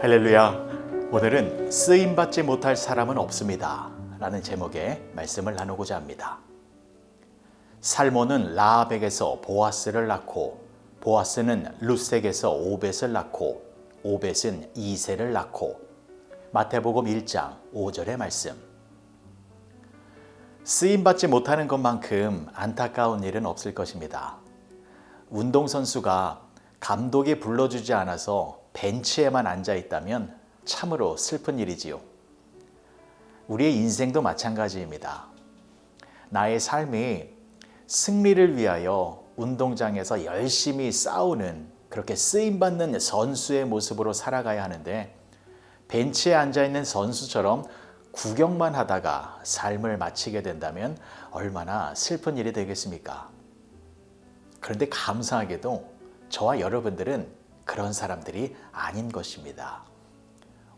할렐루야. 오늘은 쓰임 받지 못할 사람은 없습니다. 라는 제목의 말씀을 나누고자 합니다. 살모는 라합에게서 보아스를 낳고 보아스는 루색에서 오벳을 낳고 오벳은 이세를 낳고 마태복음 1장 5절의 말씀. 쓰임 받지 못하는 것만큼 안타까운 일은 없을 것입니다. 운동선수가 감독이 불러주지 않아서 벤치에만 앉아 있다면 참으로 슬픈 일이지요. 우리의 인생도 마찬가지입니다. 나의 삶이 승리를 위하여 운동장에서 열심히 싸우는 그렇게 쓰임받는 선수의 모습으로 살아가야 하는데 벤치에 앉아 있는 선수처럼 구경만 하다가 삶을 마치게 된다면 얼마나 슬픈 일이 되겠습니까? 그런데 감사하게도 저와 여러분들은 그런 사람들이 아닌 것입니다.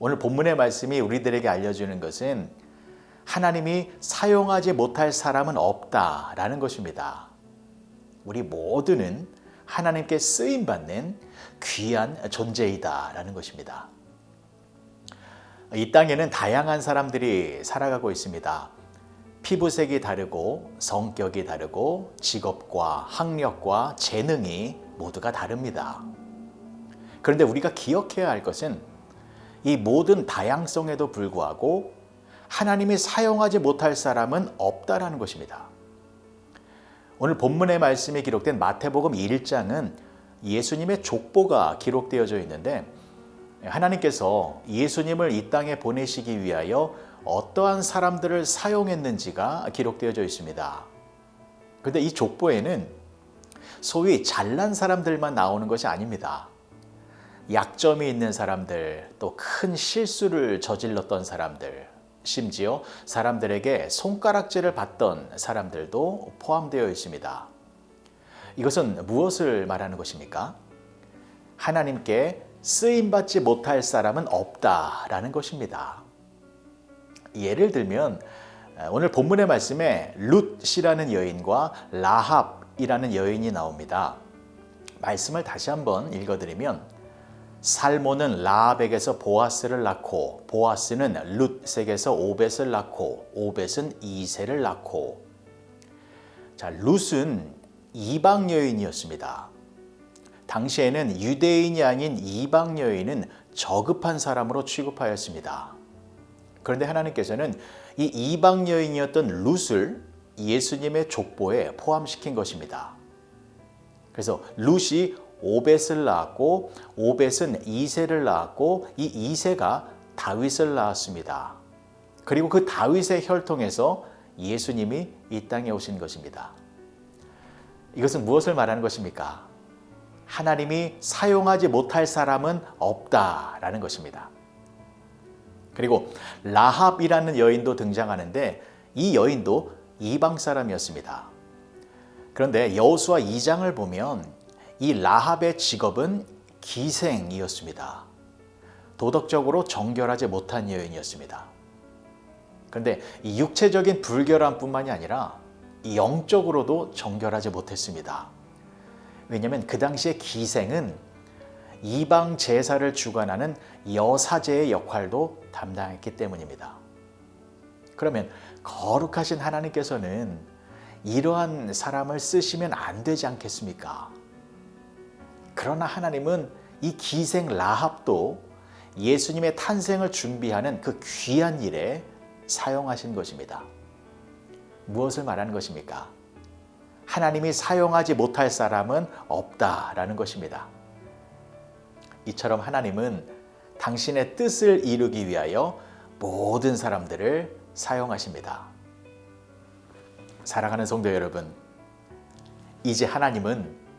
오늘 본문의 말씀이 우리들에게 알려주는 것은 하나님이 사용하지 못할 사람은 없다라는 것입니다. 우리 모두는 하나님께 쓰임 받는 귀한 존재이다라는 것입니다. 이 땅에는 다양한 사람들이 살아가고 있습니다. 피부색이 다르고 성격이 다르고 직업과 학력과 재능이 모두가 다릅니다. 그런데 우리가 기억해야 할 것은 이 모든 다양성에도 불구하고 하나님이 사용하지 못할 사람은 없다라는 것입니다. 오늘 본문의 말씀이 기록된 마태복음 1장은 예수님의 족보가 기록되어져 있는데 하나님께서 예수님을 이 땅에 보내시기 위하여 어떠한 사람들을 사용했는지가 기록되어져 있습니다. 그런데 이 족보에는 소위 잘난 사람들만 나오는 것이 아닙니다. 약점이 있는 사람들, 또 큰 실수를 저질렀던 사람들, 심지어 사람들에게 손가락질을 받던 사람들도 포함되어 있습니다. 이것은 무엇을 말하는 것입니까? 하나님께 쓰임받지 못할 사람은 없다라는 것입니다. 예를 들면 오늘 본문의 말씀에 룻이라는 여인과 라합이라는 여인이 나옵니다. 말씀을 다시 한번 읽어드리면 살모는 라합에게서 보아스를 낳고 보아스는 룻에게서 오벳을 낳고 오벳은 이세를 낳고 자 룻은 이방 여인이었습니다. 당시에는 유대인이 아닌 이방 여인은 저급한 사람으로 취급하였습니다. 그런데 하나님께서는 이 이방 여인이었던 룻을 예수님의 족보에 포함시킨 것입니다. 그래서 룻이 오벳을 낳았고 오벳은 이세를 낳았고 이 이세가 다윗을 낳았습니다. 그리고 그 다윗의 혈통에서 예수님이 이 땅에 오신 것입니다. 이것은 무엇을 말하는 것입니까? 하나님이 사용하지 못할 사람은 없다라는 것입니다. 그리고 라합이라는 여인도 등장하는데 이 여인도 이방 사람이었습니다. 그런데 여호수아 2장을 보면 이 라합의 직업은 기생이었습니다. 도덕적으로 정결하지 못한 여인이었습니다. 그런데 이 육체적인 불결함뿐만이 아니라 영적으로도 정결하지 못했습니다. 왜냐하면 그 당시에 기생은 이방 제사를 주관하는 여사제의 역할도 담당했기 때문입니다. 그러면 거룩하신 하나님께서는 이러한 사람을 쓰시면 안 되지 않겠습니까? 그러나 하나님은 이 기생 라합도 예수님의 탄생을 준비하는 그 귀한 일에 사용하신 것입니다. 무엇을 말하는 것입니까? 하나님이 사용하지 못할 사람은 없다라는 것입니다. 이처럼 하나님은 당신의 뜻을 이루기 위하여 모든 사람들을 사용하십니다. 사랑하는 성도 여러분, 이제 하나님은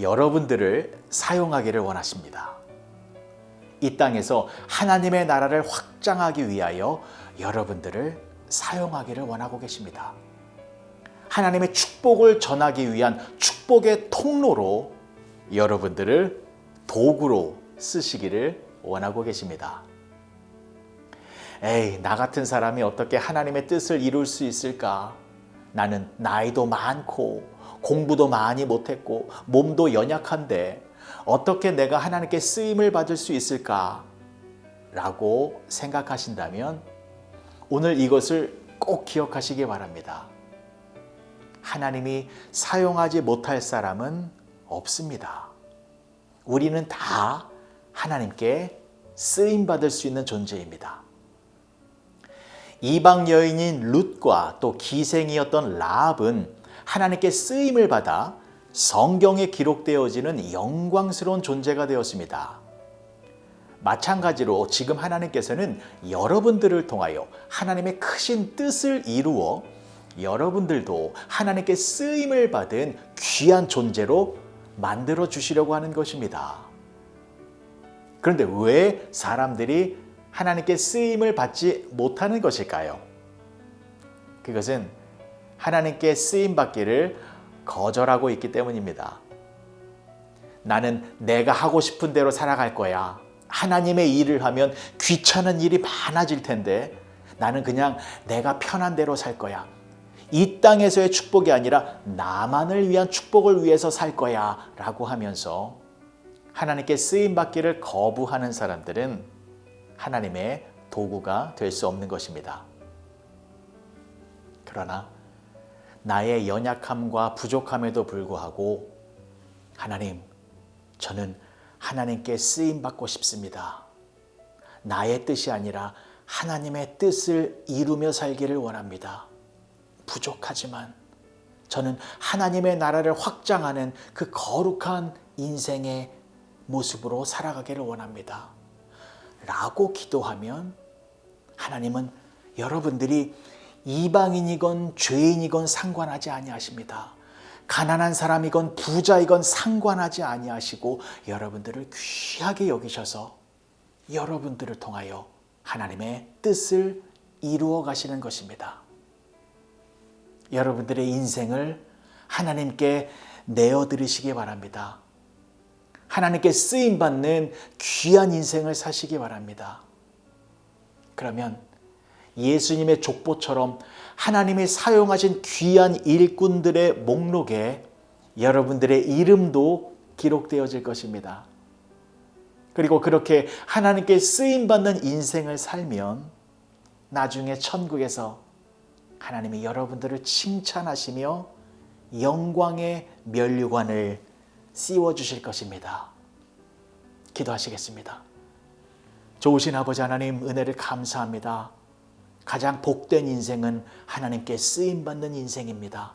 여러분들을 사용하기를 원하십니다. 이 땅에서 하나님의 나라를 확장하기 위하여 여러분들을 사용하기를 원하고 계십니다. 하나님의 축복을 전하기 위한 축복의 통로로 여러분들을 도구로 쓰시기를 원하고 계십니다. 에이, 나 같은 사람이 어떻게 하나님의 뜻을 이룰 수 있을까? 나는 나이도 많고 공부도 많이 못했고 몸도 연약한데 어떻게 내가 하나님께 쓰임을 받을 수 있을까? 라고 생각하신다면 오늘 이것을 꼭 기억하시기 바랍니다. 하나님이 사용하지 못할 사람은 없습니다. 우리는 다 하나님께 쓰임 받을 수 있는 존재입니다. 이방 여인인 룻과 또 기생이었던 라합은 하나님께 쓰임을 받아 성경에 기록되어지는 영광스러운 존재가 되었습니다. 마찬가지로 지금 하나님께서는 여러분들을 통하여 하나님의 크신 뜻을 이루어 여러분들도 하나님께 쓰임을 받은 귀한 존재로 만들어 주시려고 하는 것입니다. 그런데 왜 사람들이 하나님께 쓰임을 받지 못하는 것일까요? 그것은 하나님께 쓰임 받기를 거절하고 있기 때문입니다. 나는 내가 하고 싶은 대로 살아갈 거야. 하나님의 일을 하면 귀찮은 일이 많아질 텐데 나는 그냥 내가 편한 대로 살 거야. 이 땅에서의 축복이 아니라 나만을 위한 축복을 위해서 살 거야. 라고 하면서 하나님께 쓰임 받기를 거부하는 사람들은 하나님의 도구가 될 수 없는 것입니다. 그러나 나의 연약함과 부족함에도 불구하고 하나님, 저는 하나님께 쓰임 받고 싶습니다. 나의 뜻이 아니라 하나님의 뜻을 이루며 살기를 원합니다. 부족하지만 저는 하나님의 나라를 확장하는 그 거룩한 인생의 모습으로 살아가기를 원합니다. 라고 기도하면 하나님은 여러분들이 이방인이건 죄인이건 상관하지 아니하십니다. 가난한 사람이건 부자이건 상관하지 아니하시고 여러분들을 귀하게 여기셔서 여러분들을 통하여 하나님의 뜻을 이루어 가시는 것입니다. 여러분들의 인생을 하나님께 내어 드리시기 바랍니다. 하나님께 쓰임 받는 귀한 인생을 사시기 바랍니다. 그러면 예수님의 족보처럼 하나님이 사용하신 귀한 일꾼들의 목록에 여러분들의 이름도 기록되어질 것입니다. 그리고 그렇게 하나님께 쓰임 받는 인생을 살면 나중에 천국에서 하나님이 여러분들을 칭찬하시며 영광의 면류관을 씌워 주실 것입니다. 기도하시겠습니다. 좋으신 아버지 하나님 은혜를 감사합니다. 가장 복된 인생은 하나님께 쓰임 받는 인생입니다.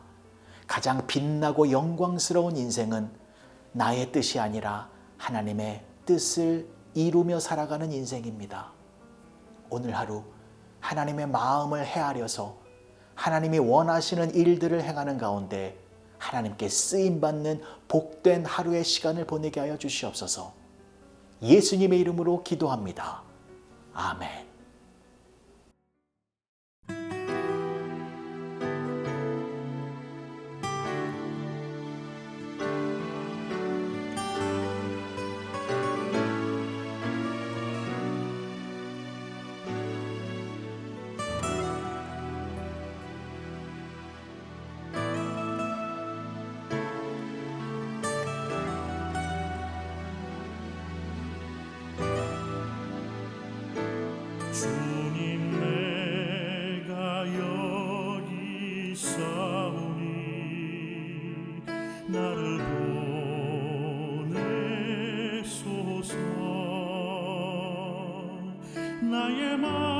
가장 빛나고 영광스러운 인생은 나의 뜻이 아니라 하나님의 뜻을 이루며 살아가는 인생입니다. 오늘 하루 하나님의 마음을 헤아려서 하나님이 원하시는 일들을 행하는 가운데 하나님께 쓰임 받는 복된 하루의 시간을 보내게 하여 주시옵소서. 예수님의 이름으로 기도합니다. 아멘. 나를 보내소서. 나의 맘